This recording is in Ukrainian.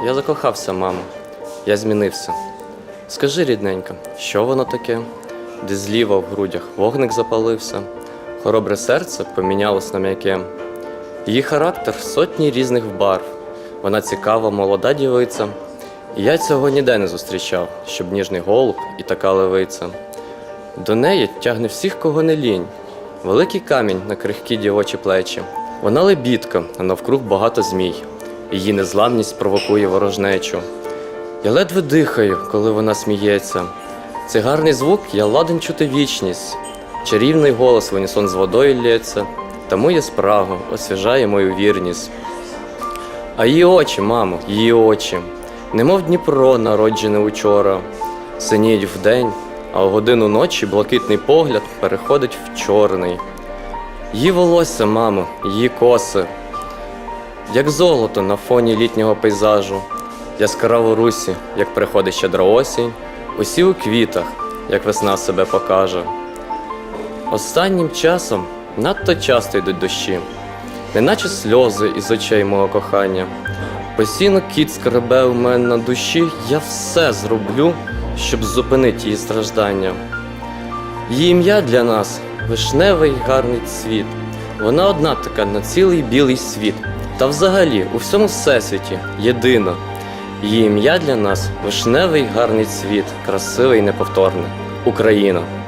Я закохався, мамо. Я змінився. Скажи, рідненька, що воно таке? Де зліва в грудях вогник запалився, хоробре серце помінялось на м'яке. Її характер сотні різних барв. Вона цікава, молода дівиця. Я цього ніде не зустрічав, щоб ніжний голуб і така левиця. До неї тягне всіх, кого не лінь. Великий камінь на крихкі дівочі плечі. Вона лебідка, а навкруг багато змій. Її незламність провокує ворожнечу. Я ледве дихаю, коли вона сміється. Цей гарний звук я ладен чути вічність. Чарівний голос в унісон з водою лється, тому є спрага, освіжає мою вірність. А її очі, мамо, її очі, немов Дніпро, народжене учора, синіють вдень, а в годину ночі блакитний погляд переходить в чорний. Її волосся, мамо, її коси, як золото на фоні літнього пейзажу, яскраво русі, як приходить щедра осінь, усі у квітах, як весна себе покаже. Останнім часом надто часто йдуть дощі, неначе сльози із очей мого кохання. Постійно кіт скребе у мене на душі, я все зроблю, щоб зупинити її страждання. Її ім'я для нас вишневий гарний цвіт. Вона одна така на цілий білий світ. Та взагалі у всьому всесвіті єдина. Її ім'я для нас вишневий гарний цвіт, красивий і неповторний. Україна.